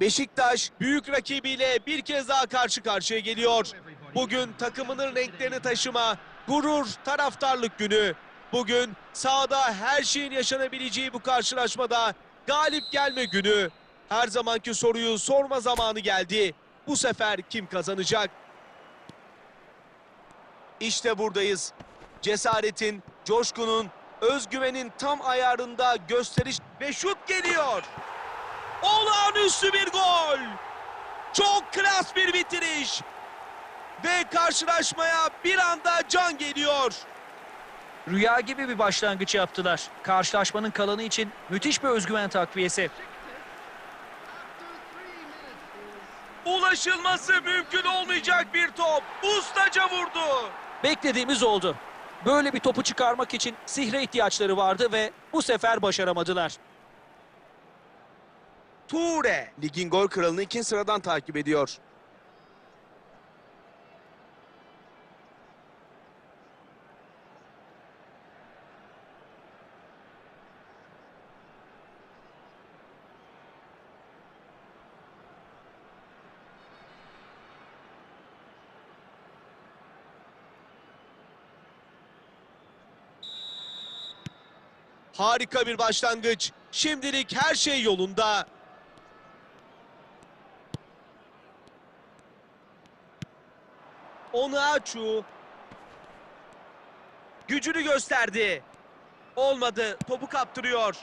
Beşiktaş büyük rakibiyle bir kez daha karşı karşıya geliyor. Bugün takımının renklerini taşıma, gurur, taraftarlık günü. Bugün sahada her şeyin yaşanabileceği bu karşılaşmada galip gelme günü. Her zamanki soruyu sorma zamanı geldi. Bu sefer kim kazanacak? İşte buradayız. Cesaretin, coşkunun, özgüvenin tam ayarında gösteriş ve şut geliyor. Olağanüstü bir gol. Çok klas bir bitiriş. Ve karşılaşmaya bir anda can geliyor. Rüya gibi bir başlangıç yaptılar. Karşılaşmanın kalanı için müthiş bir özgüven takviyesi. Ulaşılması mümkün olmayacak bir top. Ustaca vurdu. Beklediğimiz oldu. Böyle bir topu çıkarmak için sihre ihtiyaçları vardı ve bu sefer başaramadılar. Ture ligin gol kralını ikinci sıradan takip ediyor. Harika bir başlangıç. Şimdilik her şey yolunda. Onaçu gücünü gösterdi. Olmadı. Topu kaptırıyor.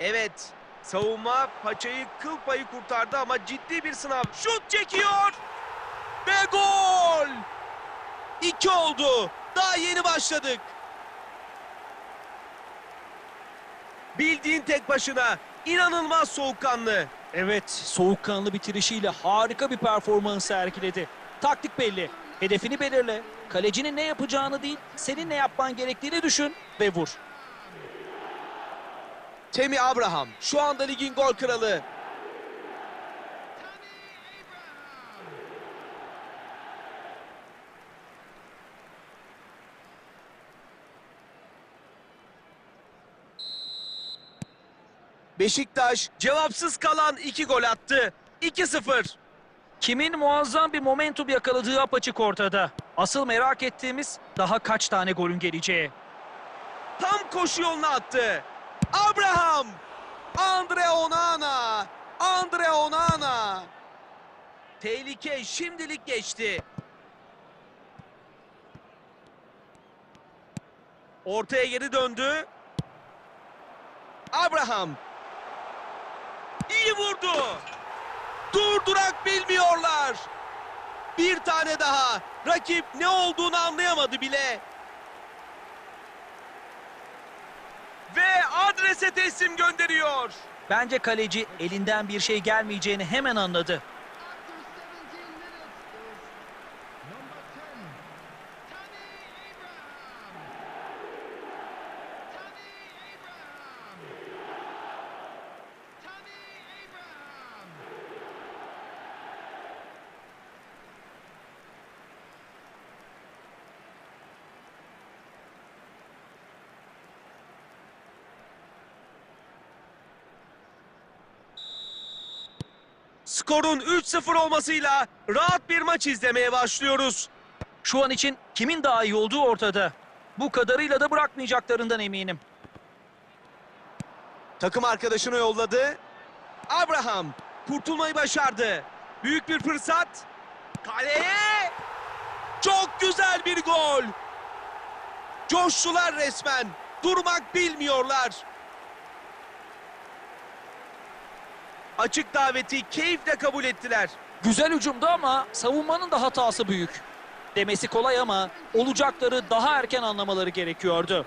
Evet. Savunma paçayı kıl payı kurtardı ama ciddi bir sınav. Şut çekiyor. Ve gol. İki oldu. Daha yeni başladık. Bildiğin tek başına. inanılmaz soğukkanlı. Evet, soğukkanlı bitirişiyle harika bir performans sergiledi. Taktik belli. Hedefini belirle. Kalecinin ne yapacağını değil, senin ne yapman gerektiğini düşün ve vur. Temi Abraham şu anda ligin gol kralı. Beşiktaş cevapsız kalan iki gol attı. 2-0. Kimin muazzam bir momentum yakaladığı apaçık ortada. Asıl merak ettiğimiz daha kaç tane golün geleceği. Tam koşu yoluna attı. Abraham! Andre Onana! Andre Onana! Tehlike şimdilik geçti. Ortaya geri döndü. Abraham! İyi vurdu. Durdurak bilmiyorlar. Bir tane daha. Rakip ne olduğunu anlayamadı bile. Ve adrese teslim gönderiyor. Bence kaleci elinden bir şey gelmeyeceğini hemen anladı. Skorun 3-0 olmasıyla rahat bir maç izlemeye başlıyoruz. Şu an için kimin daha iyi olduğu ortada. Bu kadarıyla da bırakmayacaklarından eminim. Takım arkadaşını yolladı. Abraham kurtulmayı başardı. Büyük bir fırsat. Kaleye! Çok güzel bir gol. Coştular resmen. Durmak bilmiyorlar. Açık daveti keyifle kabul ettiler. Güzel hücumdu ama savunmanın da hatası büyük. Demesi kolay ama olacakları daha erken anlamaları gerekiyordu.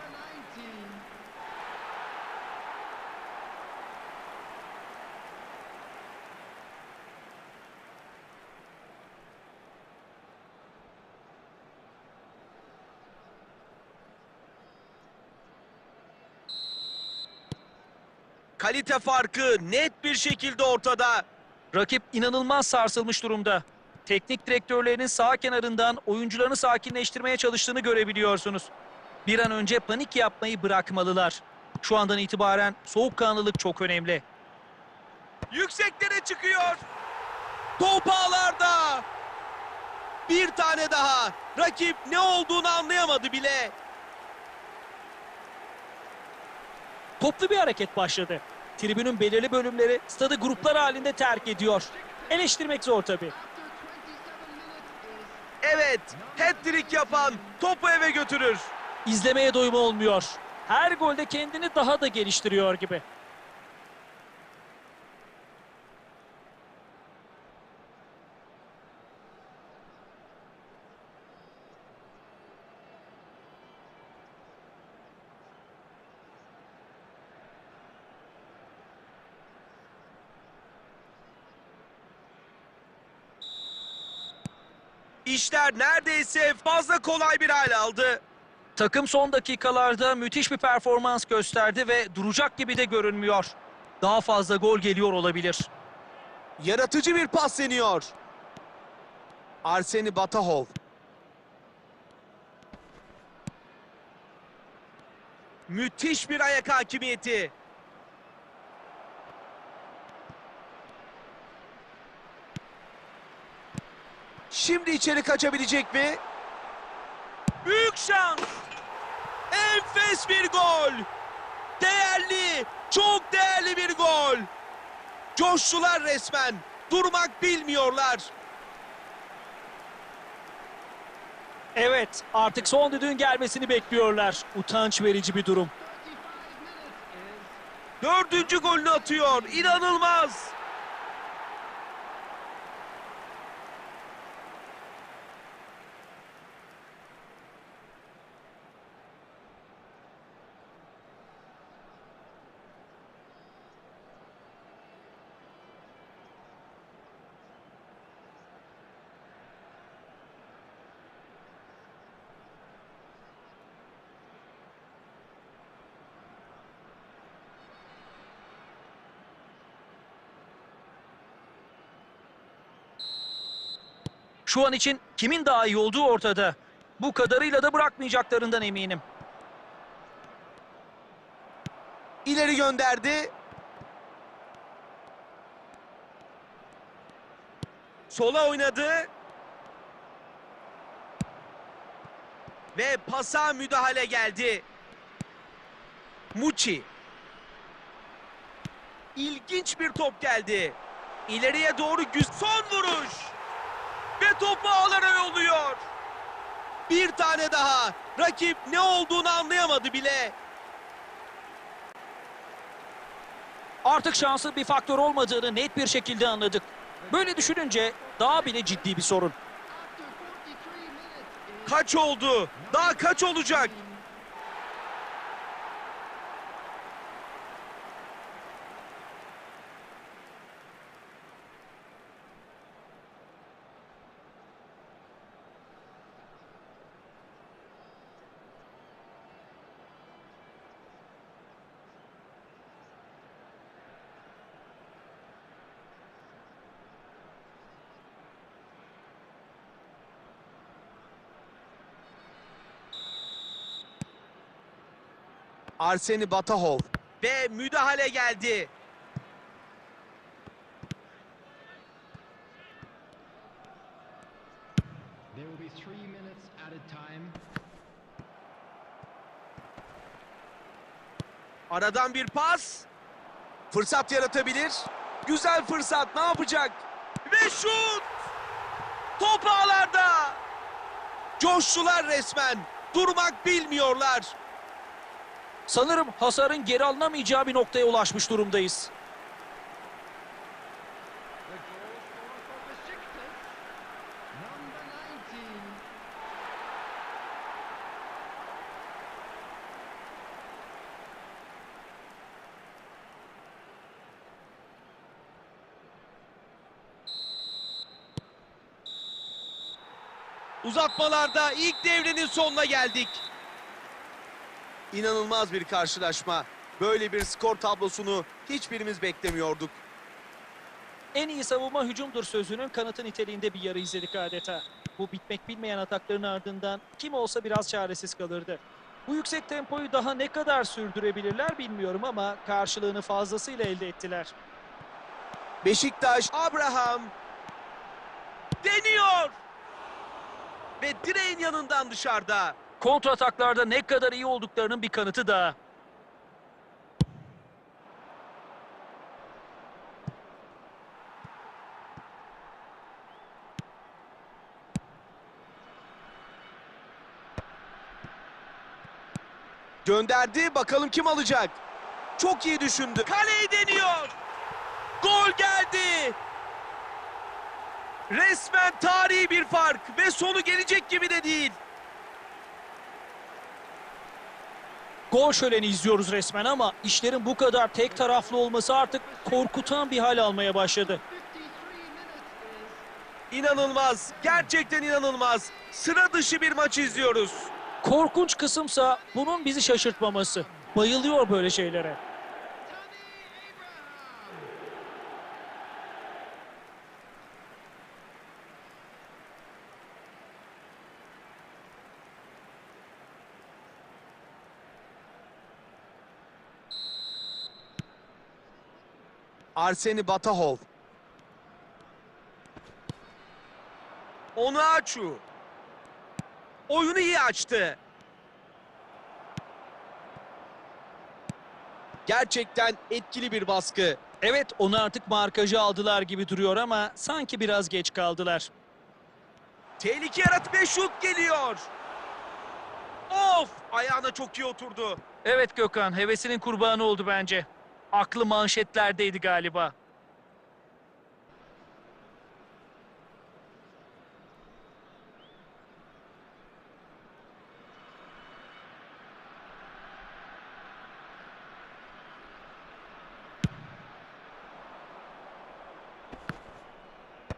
Kalite farkı net bir şekilde ortada. Rakip inanılmaz sarsılmış durumda. Teknik direktörlerinin sağ kenarından oyuncularını sakinleştirmeye çalıştığını görebiliyorsunuz. Bir an önce panik yapmayı bırakmalılar. Şu andan itibaren soğukkanlılık çok önemli. Yükseklere çıkıyor. Top ağlarda. Bir tane daha. Rakip ne olduğunu anlayamadı bile. Toplu bir hareket başladı. Tribünün belirli bölümleri stadı gruplar halinde terk ediyor. Eleştirmek zor tabii. Evet, hat-trick yapan topu eve götürür. İzlemeye doyum olmuyor. Her golde kendini daha da geliştiriyor gibi. İşler neredeyse fazla kolay bir hal aldı. Takım son dakikalarda müthiş bir performans gösterdi ve duracak gibi de görünmüyor. Daha fazla gol geliyor olabilir. Yaratıcı bir pas deniyor. Arseni Batahov. Müthiş bir ayak hakimiyeti. Şimdi içeri kaçabilecek mi? Büyük şans. Enfes bir gol. Değerli, çok değerli bir gol. Coştular resmen. Durmak bilmiyorlar. Evet, artık son düdüğün gelmesini bekliyorlar. Utanç verici bir durum. Dördüncü golünü atıyor. İnanılmaz. Şu an için kimin daha iyi olduğu ortada. Bu kadarıyla da bırakmayacaklarından eminim. İleri gönderdi. Sola oynadı. Ve pasa müdahale geldi. Muçi. İlginç bir top geldi. İleriye doğru son vuruş. Ve topu ağlara yolluyor. Bir tane daha. Rakip ne olduğunu anlayamadı bile. Artık şansın bir faktör olmadığını net bir şekilde anladık. Böyle düşününce daha bile ciddi bir sorun. Kaç oldu? Daha kaç olacak? Arseni Batahov ve müdahale geldi. Aradan bir pas. Fırsat yaratabilir. Güzel fırsat. Ne yapacak? Ve şut! Top ağlarda. Coştular resmen. Durmak bilmiyorlar. Sanırım hasarın geri alınamayacağı bir noktaya ulaşmış durumdayız. Uzatmalarda ilk devrenin sonuna geldik. İnanılmaz bir karşılaşma. Böyle bir skor tablosunu hiçbirimiz beklemiyorduk. En iyi savunma hücumdur sözünün kanıtı niteliğinde bir yarı izledik adeta. Bu bitmek bilmeyen atakların ardından kim olsa biraz çaresiz kalırdı. Bu yüksek tempoyu daha ne kadar sürdürebilirler bilmiyorum ama karşılığını fazlasıyla elde ettiler. Beşiktaş, Abraham deniyor. Ve direğin yanından dışarıda. Kontra ataklarda ne kadar iyi olduklarının bir kanıtı daha. Gönderdi. Bakalım kim alacak? Çok iyi düşündü. Kaleyi deniyor. Gol geldi. Resmen tarihi bir fark ve sonu gelecek gibi de değil. Gol şöleni izliyoruz resmen ama işlerin bu kadar tek taraflı olması artık korkutan bir hal almaya başladı. 53 minutes is İnanılmaz. Gerçekten inanılmaz. Sıra dışı bir maç izliyoruz. Korkunç kısımsa bunun bizi şaşırtmaması. Bayılıyor böyle şeylere. Arseni Batahov. Onuachu. Oyunu iyi açtı. Gerçekten etkili bir baskı. Evet onu artık markajı aldılar gibi duruyor ama sanki biraz geç kaldılar. Tehlike yaratıp ve şut geliyor. Of! Ayağına çok iyi oturdu. Evet Gökhan hevesinin kurbanı oldu bence. Aklı manşetlerdeydi galiba.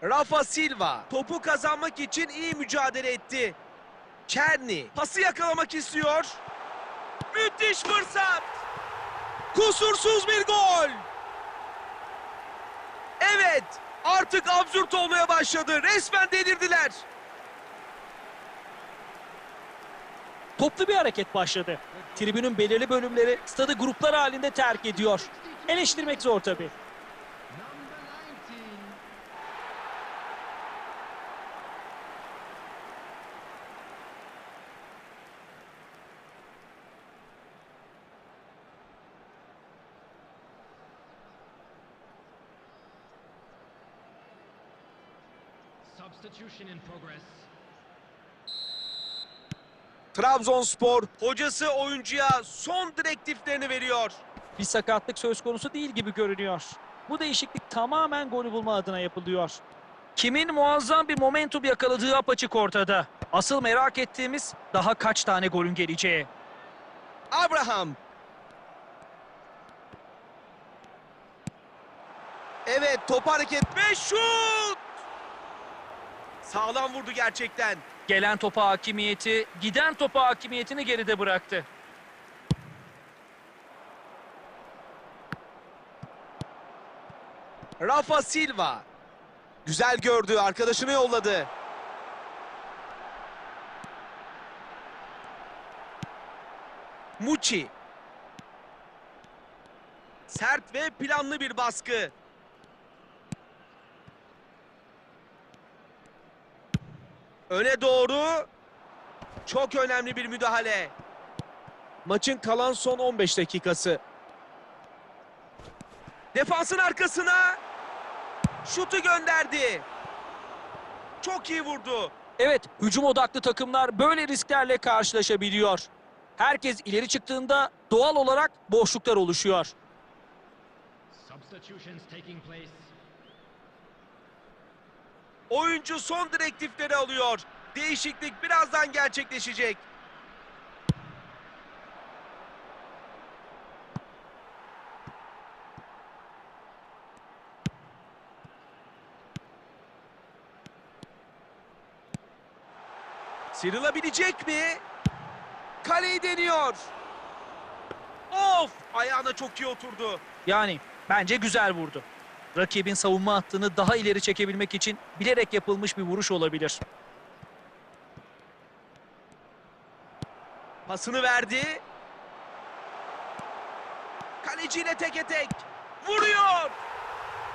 Rafa Silva topu kazanmak için iyi mücadele etti. Çerni pası yakalamak istiyor. Müthiş fırsat. Kusursuz bir gol. Evet artık absürt olmaya başladı. Resmen delirdiler. Toplu bir hareket başladı. Tribünün belirli bölümleri stadı gruplar halinde terk ediyor. Eleştirmek zor tabii. Substitution in progress. Trabzonspor hocası oyuncuya son direktiflerini veriyor. Bir sakatlık söz konusu değil gibi görünüyor. Bu değişiklik tamamen golü bulma adına yapılıyor. Kimin muazzam bir momentum yakaladığı apaçık ortada. Asıl merak ettiğimiz daha kaç tane golün geleceği. Abraham. Evet top hareket ve şut. Sağlam vurdu gerçekten. Gelen topa hakimiyeti, giden topa hakimiyetini geride bıraktı. Rafa Silva. Güzel gördü arkadaşını yolladı. Muçi. Sert ve planlı bir baskı. Öne doğru çok önemli bir müdahale. Maçın kalan son 15 dakikası. Defansın arkasına şutu gönderdi. Çok iyi vurdu. Evet, hücum odaklı takımlar böyle risklerle karşılaşabiliyor. Herkes ileri çıktığında doğal olarak boşluklar oluşuyor. Substitutions taking place. Oyuncu son direktifleri alıyor. Değişiklik birazdan gerçekleşecek. Sıyrılabilecek mi? Kaleyi deniyor. Of! Ayağına çok iyi oturdu. Yani bence güzel vurdu. Rakibin savunma hattını daha ileri çekebilmek için bilerek yapılmış bir vuruş olabilir. Pasını verdi. Kaleciyle teke tek. Vuruyor.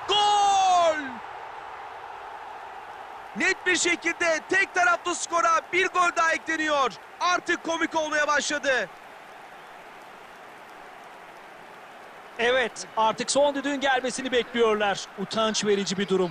Gol! Net bir şekilde tek taraflı skora bir gol daha ekleniyor. Artık komik olmaya başladı. Evet, artık son düdüğün gelmesini bekliyorlar. Utanç verici bir durum.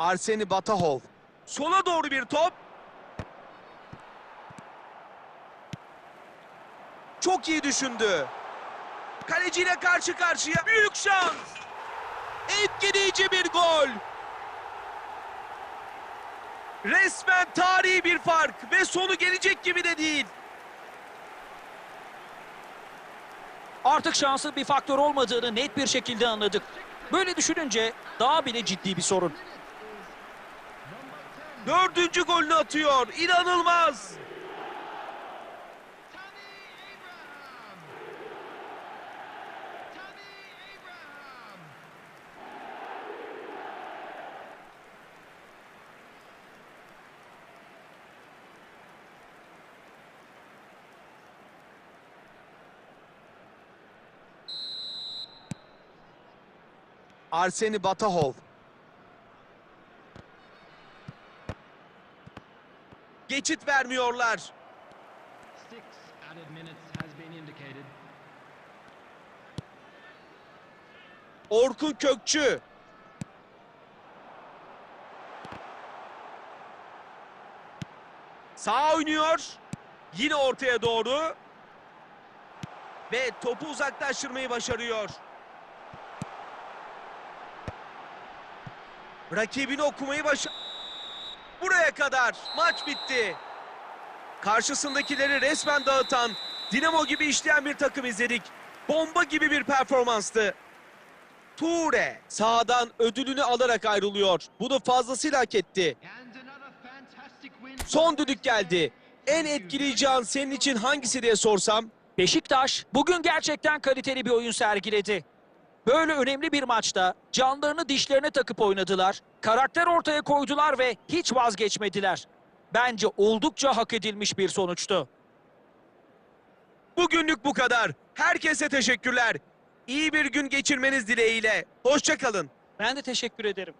Arseni Batahov. Sola doğru bir top. Çok iyi düşündü. Kaleciyle karşı karşıya. Büyük şans. Etkileyici bir gol. Resmen tarihi bir fark ve sonu gelecek gibi de değil. Artık şansın bir faktör olmadığını net bir şekilde anladık. Böyle düşününce daha bile ciddi bir sorun. Dördüncü golünü atıyor. İnanılmaz. Arseni Batahov. Geçit vermiyorlar. Orkun Kökçü. Sağ oynuyor. Yine ortaya doğru. Ve topu uzaklaştırmayı başarıyor. Rakibini okumayı başar... Buraya kadar maç bitti. Karşısındakileri resmen dağıtan, Dinamo gibi işleyen bir takım izledik. Bomba gibi bir performanstı. Ture sahadan ödülünü alarak ayrılıyor. Bunu fazlasıyla hak etti. Son düdük geldi. En etkileyici an senin için hangisi diye sorsam Beşiktaş bugün gerçekten kaliteli bir oyun sergiledi. Böyle önemli bir maçta canlarını dişlerine takıp oynadılar, karakter ortaya koydular ve hiç vazgeçmediler. Bence oldukça hak edilmiş bir sonuçtu. bugünlük bu kadar. Herkese teşekkürler. İyi bir gün geçirmeniz dileğiyle. Hoşçakalın. Ben de teşekkür ederim.